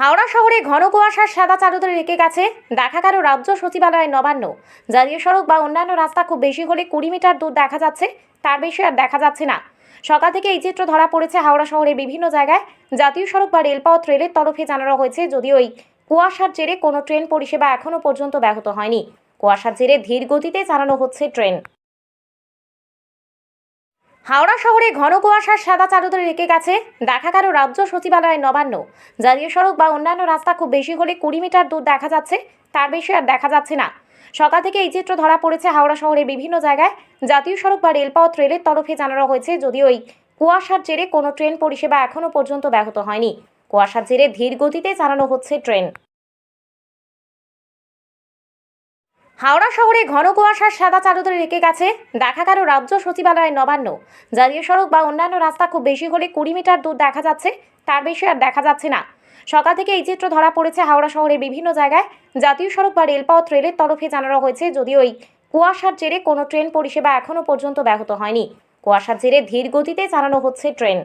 হাওড়া শহরে ঘন কুয়াশার সাদা চাদরে রেখে গেছে দেখা গেল রাজ্য সচিবালয়ের নবান্ন। জাতীয় সড়ক বা অন্যান্য রাস্তা খুব বেশি হলে কুড়ি মিটার দূর দেখা যাচ্ছে, তার বেশি আর দেখা যাচ্ছে না। সকাল থেকে এই চিত্র ধরা পড়েছে হাওড়া শহরের বিভিন্ন জায়গায়। জাতীয় সড়ক বা রেলপথ রেলের তরফে জানানো হয়েছে, যদিও এই কুয়াশার জেরে কোনো ট্রেন পরিষেবা এখনও পর্যন্ত ব্যাহত হয়নি। কুয়াশার জেরে ধীর গতিতে চালানো হচ্ছে ট্রেন। হাওড়া শহরে ঘন কুয়াশার সাদা চাদরে রেখে গেছে দেখা গেল রাজ্য সচিবালয়ের নবান্ন। জাতীয় সড়ক বা অন্যান্য রাস্তা খুব বেশি হলে কুড়ি মিটার দূর দেখা যাচ্ছে, তার বেশি আর দেখা যাচ্ছে না। সকাল থেকে এই চিত্র ধরা পড়েছে হাওড়া শহরের বিভিন্ন জায়গায়। জাতীয় সড়ক বা রেলপথ রেলের তরফে জানানো হয়েছে, যদিও এই কুয়াশার জেরে কোনো ট্রেন পরিষেবা এখনও পর্যন্ত ব্যাহত হয়নি। কুয়াশার জেরে ধীর গতিতে চালানো হচ্ছে ট্রেন। হাওড়া শহরে ঘন কুয়াশার সাদা চাদরে রেখে গেছে। দেখা গেল রাজ্য সচিবালয়ের নবান্ন। জাতীয় সড়ক বা অন্যান্য রাস্তা খুব বেশি হলে কুড়ি মিটার দূর দেখা যাচ্ছে। তার বেশি আর দেখা যাচ্ছে না। সকাল থেকে এই চিত্র ধরা পড়েছে হাওড়া শহরের বিভিন্ন জায়গায়। জাতীয় সড়ক বা রেলপথ রেলের তরফে জানানো হয়েছে, যদিও এই কুয়াশার জেরে কোনো ট্রেন পরিষেবা এখনও পর্যন্ত ব্যাহত হয়নি। কুয়াশার জেরে ধীর গতিতে চালানো হচ্ছে ট্রেন।